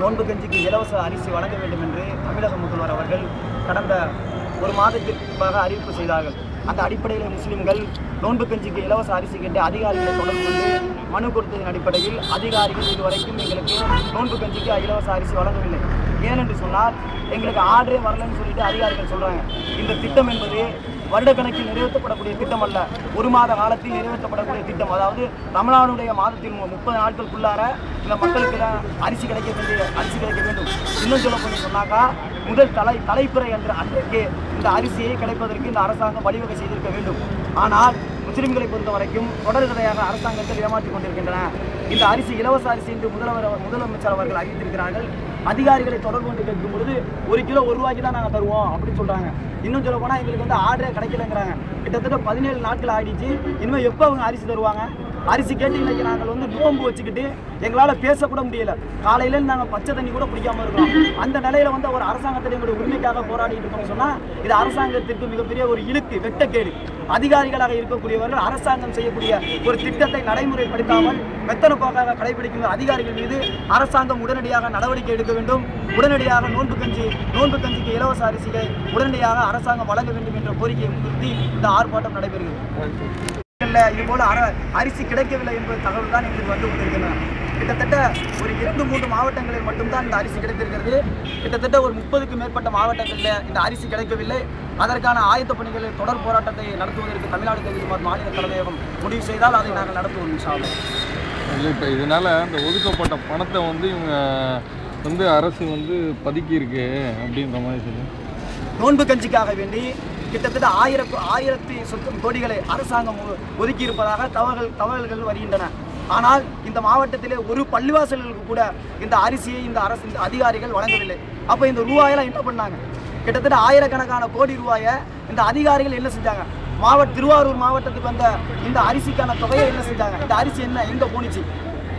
நோன்பு கஞ்சிக்கு இலவச அரிசி வழங்க வேண்டும் என்று தமிழக முதல்வர் அவர்கள் கடந்த ஒரு மாதத்திற்கு முன்பாக அறிவிப்பு செய்தார்கள். அந்த அடிப்படையில் முஸ்லிம்கள் நோன்பு கஞ்சிக்கு இலவச அரிசி கேட்டு அதிகாரிகளை தொடர்பு கொண்டு மனு கொடுத்ததன் அடிப்படையில் அதிகாரிகள் இதுவரைக்கும் எங்களுக்கு நோன்பு கஞ்சிக்கு இலவச அரிசி வழங்கவில்லை. ஏனென்று சொன்னால் எங்களுக்கு ஆர்டரே வரலன்னு சொல்லிட்டு அதிகாரிகள் சொல்கிறாங்க இந்த திட்டம் என்பது வருடக்கணக்கில் நிறைவேற்றப்படக்கூடிய திட்டம் அல்ல. ஒரு மாத காலத்தில் நிறைவேற்றப்படக்கூடிய திட்டம். அதாவது ரமலானுடைய மாதத்தில் மு- முப்பது நாட்களுக்குள்ளார இந்த மக்களுக்கு அரிசி கிடைக்க வேண்டிய அரிசி கிடைக்க இன்னும் சொல்ல போய் சொன்னாக்கா முதல் தலை தலைப்புறை என்ற அன்றைக்கு இந்த அரிசியை கிடைப்பதற்கு இந்த அரசாங்கம் வழிவகை செய்திருக்க வேண்டும். ஆனால் முஸ்லிம்களை பொறுத்த வரைக்கும் தொடர்கதையாக அரசாங்கத்தில் ஏமாற்றிக் கொண்டிருக்கின்றன. இந்த அரிசி இலவச அரிசி என்று முதல்வர் முதலமைச்சர் அவர்கள் அறிவித்திருக்கிறார்கள். அதிகாரிகளை தொடர்பு கொண்டு கேட்கும் பொழுது ஒரு கிலோ ஒரு ரூபாய்க்கு தான் நாங்கள் தருவோம் அப்படின்னு சொல்றாங்க. இன்னும் சொல்ல போனால் எங்களுக்கு வந்து ஆர்டரே கிடைக்கலங்கிறாங்க. கிட்டத்தட்ட பதினேழு நாட்கள் ஆயிடுச்சு. இனிமேல் எப்போ அவங்க அரிசி தருவாங்க? அரிசி கேட்டு இன்னைக்கு நாங்கள் வந்து நோம்பு வச்சுக்கிட்டு எங்களால் பேசக்கூட முடியல. காலையில நாங்கள் பச்சை தண்ணி கூட பிடிக்காம இருக்கிறோம். அந்த நிலையில வந்து ஒரு அரசாங்கத்தில் எங்களுடைய உரிமைக்காக போராடிட்டு இருக்கோம்னு சொன்னா இது அரசாங்கத்திற்கு மிகப்பெரிய ஒரு இழுக்கு வெட்டக்கேடு. அதிகாரிகளாக இருக்கக்கூடியவர்கள் அரசாங்கம் செய்யக்கூடிய ஒரு திட்டத்தை நடைமுறைப்படுத்தாமல் மெத்தன போக்காக கடைபிடிக்கும் அதிகாரிகள் மீது அரசாங்கம் உடனடியாக நடவடிக்கை எடுக்க வேண்டும். உடனடியாக நோன்பு கஞ்சி நோன்பு கஞ்சிக்கு இலவச அரிசியை உடனடியாக அரசாங்கம் வழங்க வேண்டும் என்ற கோரிக்கையை முன்னிறுத்தி இந்த ஆர்ப்பாட்டம் நடைபெறுகிறது. இல்ல இது போல அர- அரிசி கிடைக்கவில்லை என்பது தகவல் தான் எங்களுக்கு வந்து கொண்டிருக்கின்றன. கிட்டத்தட்ட ஒரு இரண்டு மூன்று மாவட்டங்களில் மட்டும்தான் இந்த அரிசி கிடைத்திருக்கிறது. கிட்டத்தட்ட ஒரு முப்பதுக்கும் மேற்பட்ட மாவட்டங்களில் இந்த அரிசி கிடைக்கவில்லை. அதற்கான ஆயத்த பணிகளில் தொடர் போராட்டத்தை நடத்துவதற்கு தமிழ்நாடு கல்வி மாநில தலைமையகம் முடிவு செய்தால் அதை நாங்கள் நடத்துவோம் இன்ஷா இல்லை இப்போ இதனால அந்த ஒதுக்கப்பட்ட பணத்தை வந்து இவங்க வந்து அரசு வந்து பதுக்கியிருக்கு அப்படின்ற மாதிரி சொல்லி. நோன்பு கஞ்சிக்காக வேண்டி கிட்டத்தட்ட ஆயிரம் ஆயிரத்தி சொச்சம் கோடிகளை அரசாங்கம் ஒ- ஒதுக்கி இருப்பதாக தகவல்கள் தகவல்கள் வருகின்றன. ஆனால் இந்த மாவட்டத்திலே ஒரு பள்ளிவாசல்களுக்கு கூட இந்த அரிசியை இந்த அரசு இந்த அதிகாரிகள் வழங்கவில்லை. அப்போ இந்த ரூபாயெல்லாம் என்ன பண்ணாங்க? கிட்டத்தட்ட ஆயிரக்கணக்கான கோடி ரூபாயை இந்த அதிகாரிகள் என்ன செஞ்சாங்க? மாவட்ட திருவாரூர் மாவட்டத்துக்கு வந்த இந்த அரிசிக்கான தொகையை என்ன செஞ்சாங்க? இந்த அரிசி என்ன எங்கே போணுச்சு?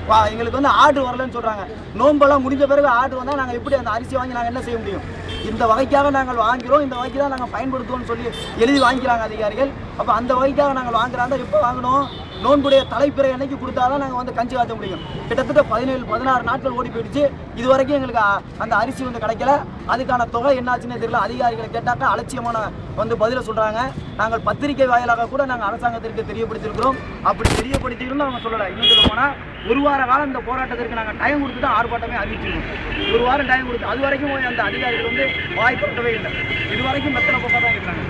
வா எங்களுக்கு வந்து ஆர்டர் வரலன்னு சொல்கிறாங்க நோன்பெல்லாம் முடிஞ்ச பிறகு ஆர்டர் வந்தால் நாங்கள் எப்படி அந்த அரிசி வாங்கி நாங்கள் என்ன செய்ய முடியும்? இந்த வகைக்காக நாங்கள் வாங்கிறோம் இந்த வகைக்கு தான் நாங்கள் பயன்படுத்துவோம்னு சொல்லி எழுதி வாங்கிக்கிறாங்க அதிகாரிகள். அப்போ அந்த வகைக்காக நாங்கள் வாங்குறாங்க எப்போ வாங்கணும்? நோன்புடைய தலைப்பிறை அன்னைக்கு கொடுத்தாதான் நாங்கள் வந்து கஞ்சி காய்ச்ச முடியும். கிட்டத்தட்ட பதினேழு பதினாறு நாட்கள் ஓடி போயிடுச்சு. இது வரைக்கும் எங்களுக்கு அந்த அரிசி வந்து கிடைக்கல. அதுக்கான தொகை என்னாச்சுன்னே தெரியல. அதிகாரிகளை கேட்டாக்கா அலட்சியமான வந்து பதிலை சொல்கிறாங்க நாங்கள் பத்திரிகை வாயிலாக கூட நாங்கள் அரசாங்கத்திற்கு தெரியப்படுத்தியிருக்கிறோம். அப்படி தெரியப்படுத்திக்கணும்னு அவங்க சொல்லலை. இன்னும் சொல்ல போனால் ஒரு வார காலம் இந்த போராட்டத்திற்கு நாங்கள் டைம் கொடுத்து தான் ஆர்ப்பாட்டமே அறிவிச்சிருக்கோம் ஒரு வாரம் டைம் கொடுத்து அது வரைக்கும் அந்த அதிகாரிகள் வந்து வாய் திறக்கவே இல்லை. இது வரைக்கும் மெத்தனை போக்கா தான் இருக்காங்க